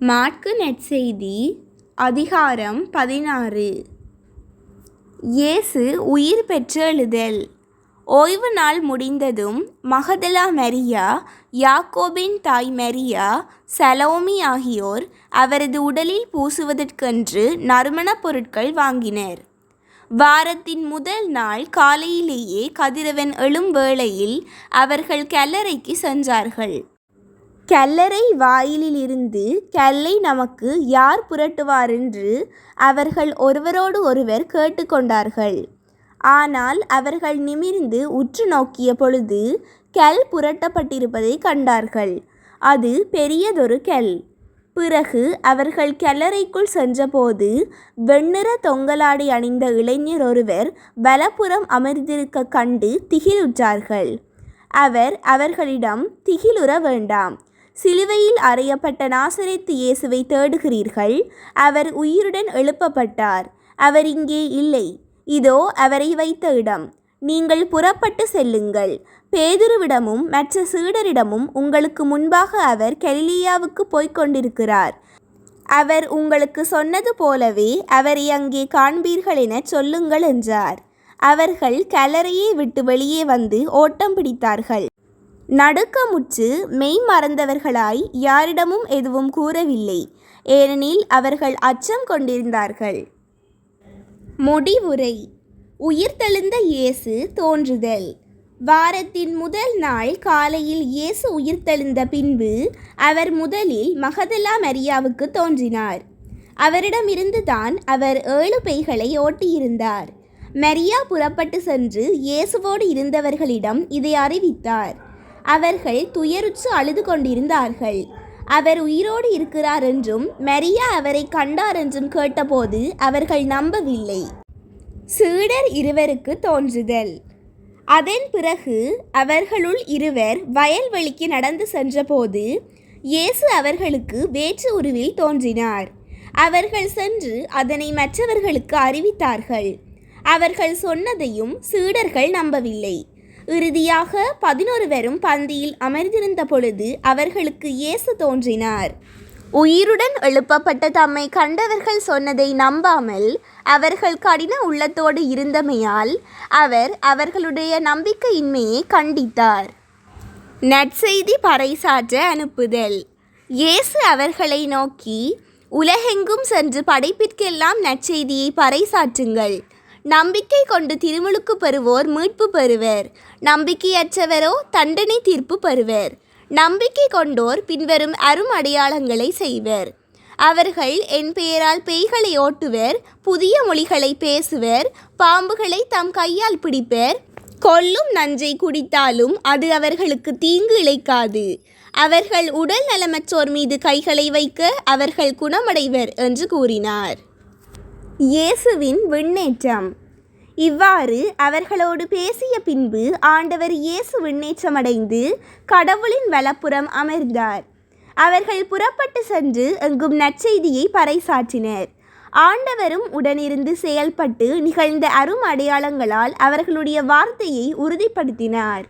மாற்கு நற்செய்தி அதிகாரம் பதினாறு இயேசு உயிர் பெற்றெழுதல் ஓய்வு நாள் முடிந்ததும் மகதலா மெரியா யாக்கோபின் தாய் மெரியா சலோமி ஆகியோர் அவரது உடலில் பூசுவதற்கென்று நறுமணப் பொருட்கள் வாங்கினர். வாரத்தின் முதல் நாள் காலையிலேயே கதிரவன் எழும் வேளையில் அவர்கள் கல்லறைக்கு சென்றார்கள். கல்லறை வாயிலிலிருந்து கல்லை நமக்கு யார் புரட்டுவாரென்று அவர்கள் ஒருவரோடு ஒருவர் கேட்டுக்கொண்டார்கள் ஆனால் அவர்கள் நிமிர்ந்து உற்று நோக்கிய பொழுது கல் புரட்டப்பட்டிருப்பதைக் கண்டார்கள். அது பெரியதொரு கல். பிறகு அவர்கள் கல்லறைக்குள் சென்றபோது வெண்ணிற தொங்கலாடை அணிந்த இளைஞர் ஒருவர் வலப்புறம் அமர்ந்திருக்கக் கண்டு திகிலுற்றார்கள். அவர் அவர்களிடம் திகிலுற வேண்டாம். சிலுவையில் அறையப்பட்ட நாசரித்து இயேசுவைத் தேடுகிறீர்கள். அவர் உயிருடன் எழுப்பப்பட்டார். அவர் இங்கே இல்லை. இதோ அவரை வைத்த இடம். நீங்கள் புறப்பட்டு செல்லுங்கள். பேதுருவிடமும் மற்ற சீடரிடமும் உங்களுக்கு முன்பாக அவர் கலிலேயாவுக்குப் போய்க் கொண்டிருக்கிறார். அவர் உங்களுக்கு சொன்னது போலவே அவரை அங்கே காண்பீர்கள் எனச் சொல்லுங்கள் என்றார். அவர்கள் கல்லறையை விட்டு வெளியே வந்து ஓட்டம் பிடித்தார்கள். நடுக்கமுற்று மெய்மறந்தவர்களாய் யாரிடமும் எதுவும் கூறவில்லை. ஏனெனில் அவர்கள் அச்சம் கொண்டிருந்தார்கள். முடிவுரை உயிர்த்தெழுந்த இயேசு தோன்றுதல் வாரத்தின் முதல் நாள் காலையில் இயேசு உயிர்த்தெழுந்த பின்பு அவர் முதலில் மகதலா மரியாவுக்கு தோன்றினார். அவரிடமிருந்துதான் அவர் ஏழு பைகளை ஓட்டியிருந்தார். மரியா புறப்பட்டுச் சென்று இயேசுவோடு இருந்தவர்களிடம் இதை அறிவித்தார். அவர்கள் துயருற்று அழுது கொண்டிருந்தார்கள். அவர் உயிரோடு இருக்கிறார் என்றும் மரியா அவரை கண்டார் என்றும் கேட்டபோது அவர்கள் நம்பவில்லை. சீடர் இருவருக்குத் தோன்றுதல் அதன் பிறகு அவர்களுள் இருவர் வயல்வெளிக்கு நடந்து சென்றபோது இயேசு அவர்களுக்கு வேற்று உருவில் தோன்றினார். அவர்கள் சென்று அதனை மற்றவர்களுக்கு அறிவித்தார்கள். அவர்கள் சொன்னதையும் சீடர்கள் நம்பவில்லை. இறுதியாக பதினொருவரும் பந்தியில் அமர்ந்திருந்த பொழுது அவர்களுக்கு இயேசு தோன்றினார். உயிருடன் எழுப்பப்பட்ட தம்மை கண்டவர்கள் சொன்னதை நம்பாமல் அவர்கள் கடின உள்ளத்தோடு இருந்தமையால் அவர் அவர்களுடைய நம்பிக்கையின்மையை கண்டித்தார். நற்செய்தி பறைசாற்ற அனுப்புதல் இயேசு அவர்களை நோக்கி உலகெங்கும் சென்று படைப்பிற்கெல்லாம் நற்செய்தியைப் பறைசாற்றுங்கள். நம்பிக்கை கொண்டு திருமுழுக்குப் பெறுவோர் மீட்பு பெறுவர். நம்பிக்கையற்றவரோ தண்டனை தீர்ப்பு பெறுவர். நம்பிக்கை கொண்டோர் பின்வரும் அரும் அடையாளங்களைச் செய்வர். அவர்கள் என் பெயரால் பேய்களை ஓட்டுவர் புதிய மொழிகளை பேசுவர் பாம்புகளைத் தம் கையால் பிடிப்பர் கொல்லும் நஞ்சை குடித்தாலும் அது அவர்களுக்கு தீங்கு இழைக்காது. அவர்கள் உடல் நலமற்றோர் மீது கைகளை வைக்க அவர்கள் குணமடைவர் என்று கூறினார். இயேசுவின் விண்ணேற்றம் இவ்வாறு அவர்களோடு பேசிய பின்பு ஆண்டவர் இயேசு விண்ணேற்றமடைந்து கடவுளின் வலப்புறம் அமர்ந்தார். அவர்கள் புறப்பட்டு சென்று எங்கும் நற்செய்தியைப் பறைசாற்றினர். ஆண்டவரும் உடனிருந்து செயல்பட்டு நிகழ்ந்த அரும் அடையாளங்களால் அவர்களுடைய வார்த்தையை உறுதிப்படுத்தினார்.